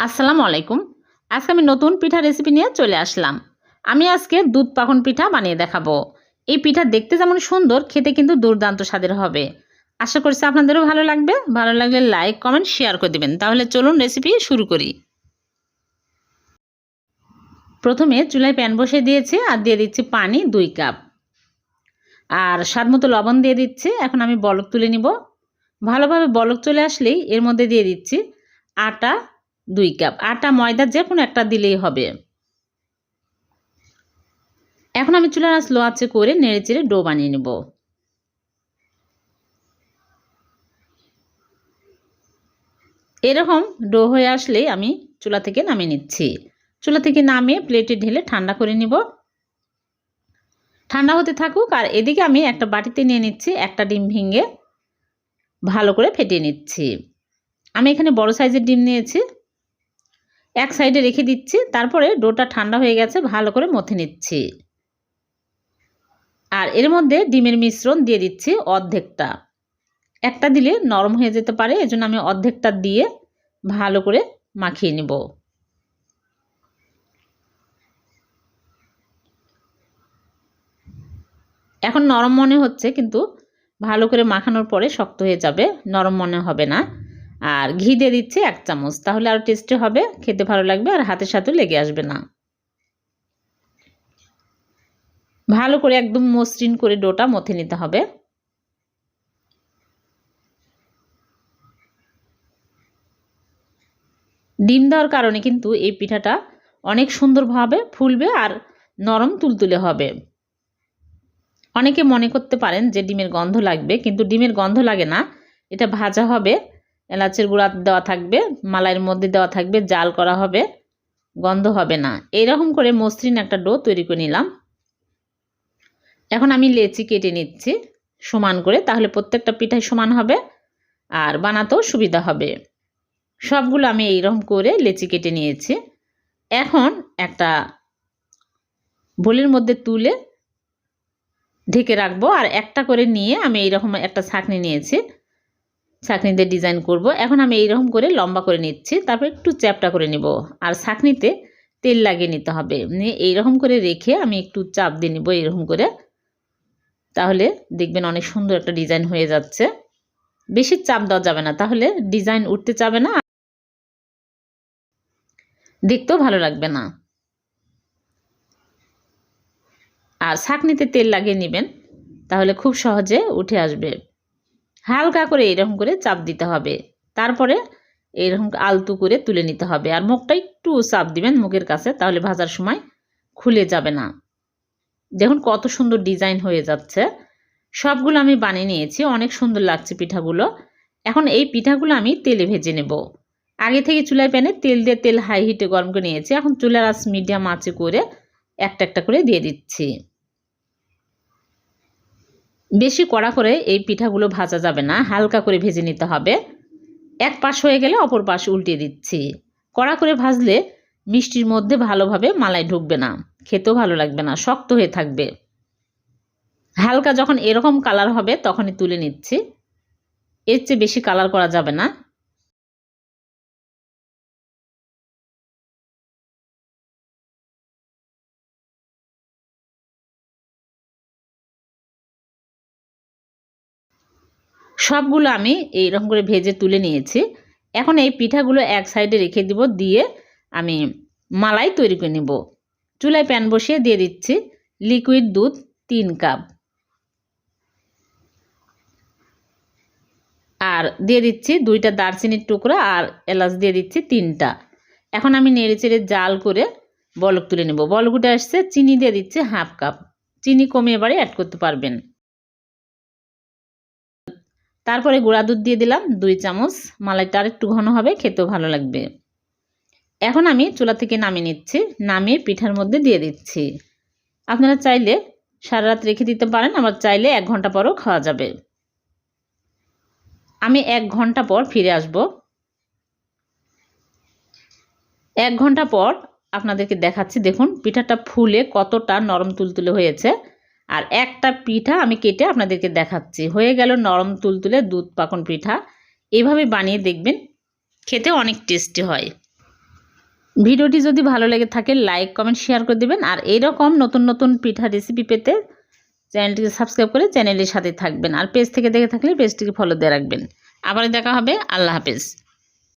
আসসালামু আলাইকুম। আজকে আমি নতুন পিঠা রেসিপি নিয়ে চলে আসলাম। আমি আজকে দুধ পাখন পিঠা বানিয়ে দেখাবো। এই পিঠা দেখতে যেমন সুন্দর, খেতে কিন্তু দুর্দান্ত স্বাদের হবে। আশা করছি আপনাদেরও ভালো লাগবে। ভালো লাগলে লাইক কমেন্ট শেয়ার করে দেবেন। তাহলে চলুন রেসিপি শুরু করি। প্রথমে চুলায় প্যান বসিয়ে দিয়েছি আর দিয়ে দিচ্ছি পানি দুই কাপ আর স্বাদ মতো লবণ দিয়ে দিচ্ছি। এখন আমি বলক তুলে নিব। ভালোভাবে বলক চলে আসলেই এর মধ্যে দিয়ে দিচ্ছি আটা দুই কাপ। আটা, ময়দা যে কোনো একটা দিলেই হবে। এখন আমি চুলার আঁচ লো করে নেড়ে চেড়ে ডো বানিয়ে নেব। এরকম ডো হয়ে আসলেই আমি চুলা থেকে নামিয়ে নিচ্ছি। চুলা থেকে নামিয়ে প্লেটে ঢেলে ঠান্ডা করে নিব। ঠান্ডা হতে থাকুক আর এদিকে আমি একটা বাটিতে নিয়ে নিচ্ছি, একটা ডিম ভেঙে ভালো করে ফেটিয়ে নিচ্ছি। আমি এখানে বড় সাইজের ডিম নিয়েছি। এক সাইডে রেখে দিচ্ছি, তারপরে ডোটা ঠান্ডা হয়ে গেছে, ভালো করে মথে নিচ্ছি। আর এর মধ্যে ডিমের মিশ্রণ দিয়ে দিচ্ছি অর্ধেকটা। একটা দিলে নরম হয়ে যেতে পারে, এজন্য আমি অর্ধেকটা দিয়ে ভালো করে মাখিয়ে নেব। এখন নরম মনে হচ্ছে, কিন্তু ভালো করে মাখানোর পরে শক্ত হয়ে যাবে, নরম মনে হবে না। আর ঘি দিয়ে দিচ্ছি এক চামচ। তাহলে আরও টেস্টি হবে, খেতে ভালো লাগবে আর হাতের সাথেও লেগে আসবে না। ভালো করে একদম মসৃণ করে ডোটা মথে নিতে হবে। ডিম দেওয়ার কারণে কিন্তু এই পিঠাটা অনেক সুন্দরভাবে ফুলবে আর নরম তুলতুলে হবে। অনেকে মনে করতে পারেন যে ডিমের গন্ধ লাগবে, কিন্তু ডিমের গন্ধ লাগে না। এটা ভাজা হবে এলাচের গুঁড়া দেওয়া থাকবে, মালাইয়ের মধ্যে দেওয়া থাকবে, জাল করা হবে, গন্ধ হবে না। এইরকম করে মসৃণ একটা ডো তৈরি করে নিলাম। এখন আমি লেচি কেটে নিচ্ছি সমান করে, তাহলে প্রত্যেকটা পিঠাই সমান হবে আর বানাতেও সুবিধা হবে। সবগুলো আমি এইরকম করে লেচি কেটে নিয়েছি। এখন একটা বোলের মধ্যে তুলে ঢেকে রাখব আর একটা করে নিয়ে আমি এইরকম একটা ছাঁকনি নিয়েছি। ছাঁকনিতে ডিজাইন করব। এখন আমি এইরকম করে লম্বা করে নিচ্ছি, তারপর একটু চ্যাপটা করে নিব। আর ছাঁকনিতে তেল লাগিয়ে নিতে হবে। নিয়ে এইরকম করে রেখে আমি একটু চাপ দিয়ে নিব এইরকম করে। তাহলে দেখবেন অনেক সুন্দর একটা ডিজাইন হয়ে যাচ্ছে। বেশি চাপ দেওয়া যাবে না, তাহলে ডিজাইন উঠতে চাবে না। দেখতেও ভালো লাগবে না। আর ছাঁকনিতে তেল লাগিয়ে নেবেন, তাহলে খুব সহজে উঠে আসবে। হালকা করে এরকম করে চাপ দিতে হবে। তারপরে এরকম আলতু করে তুলে নিতে হবে। আর মুখটা একটু চাপ দিবেন মুখের কাছে, তাহলে ভাজার সময় খুলে যাবে না। দেখুন কত সুন্দর ডিজাইন হয়ে যাচ্ছে। সবগুলো আমি বানিয়ে নিয়েছি, অনেক সুন্দর লাগছে পিঠাগুলো। এখন এই পিঠাগুলো আমি তেলে ভেজে নেব। আগে থেকে চুলায় প্যানে তেল দিয়ে তেল হাই হিটে গরম করে নিয়েছি। এখন চুলার আঁচ মিডিয়াম আঁচে করে একটা একটা করে দিয়ে দিচ্ছি। বেশি কড়া করে এই পিঠাগুলো ভাজা যাবে না, হালকা করে ভেজে নিতে হবে। এক পাশ হয়ে গেলে অপর পাশ উল্টিয়ে দিচ্ছি। কড়া করে ভাজলে মিষ্টির মধ্যে ভালোভাবে মালাই ঢুকবে না, খেতেও ভালো লাগবে না, শক্ত হয়ে থাকবে। হালকা যখন এরকম কালার হবে তখনই তুলে নিচ্ছি। এর চেয়ে বেশি কালার করা যাবে না। সবগুলো আমি এইরকম করে ভেজে তুলে নিয়েছি। এখন এই পিঠাগুলো এক সাইডে রেখে দিব, দিয়ে আমি মালাই তৈরি করে নেব। চুলায় প্যান বসিয়ে দিয়ে দিচ্ছি লিকুইড দুধ তিন কাপ। আর দিয়ে দিচ্ছি দুইটা দারচিনির টুকরা আর এলাচ দিয়ে দিচ্ছি তিনটা। এখন আমি নেড়ে চেড়ে জাল করে বলক তুলে নেব। উঠে আসছে, চিনি দিয়ে দিচ্ছি হাফ কাপ। চিনি কমে এবারে অ্যাড করতে পারবেন। তারপরে গুঁড়া দুধ দিয়ে দিলাম, দুই চামচ। মালাইটা আর একটু ঘন হবে, খেতেও ভালো লাগবে। এখন আমি চুলা থেকে নামিয়ে নিচ্ছি, নামিয়ে পিঠার মধ্যে দিয়ে দিচ্ছি। আপনারা চাইলে সারা রাত রেখে দিতে পারেন, আবার চাইলে এক ঘণ্টা পরও খাওয়া যাবে। আমি এক ঘণ্টা পর ফিরে আসব। এক ঘণ্টা পর আপনাদেরকে দেখাচ্ছি, দেখুন, পিঠাটা ফুলে কতটা নরম তুলতুলে হয়েছে। আর একটা পিঠা আমি কেটে আপনাদেরকে দেখাচ্ছি। হয়ে গেল নরম তুলতুলে দুধ পাকন পিঠা। এভাবে বানিয়ে দেখবেন, খেতে অনেক টেস্টি হয়। ভিডিওটি যদি ভালো লেগে থাকে, লাইক, কমেন্ট, শেয়ার করে দেবেন। আর এরকম নতুন নতুন পিঠা রেসিপি পেতে চ্যানেলটিকে সাবস্ক্রাইব করে চ্যানেলের সাথে থাকবেন। আর পেজ থেকে দেখে থাকলে পেজটিকে ফলো দিয়ে রাখবেন। আবার দেখা হবে। আল্লাহ হাফেজ।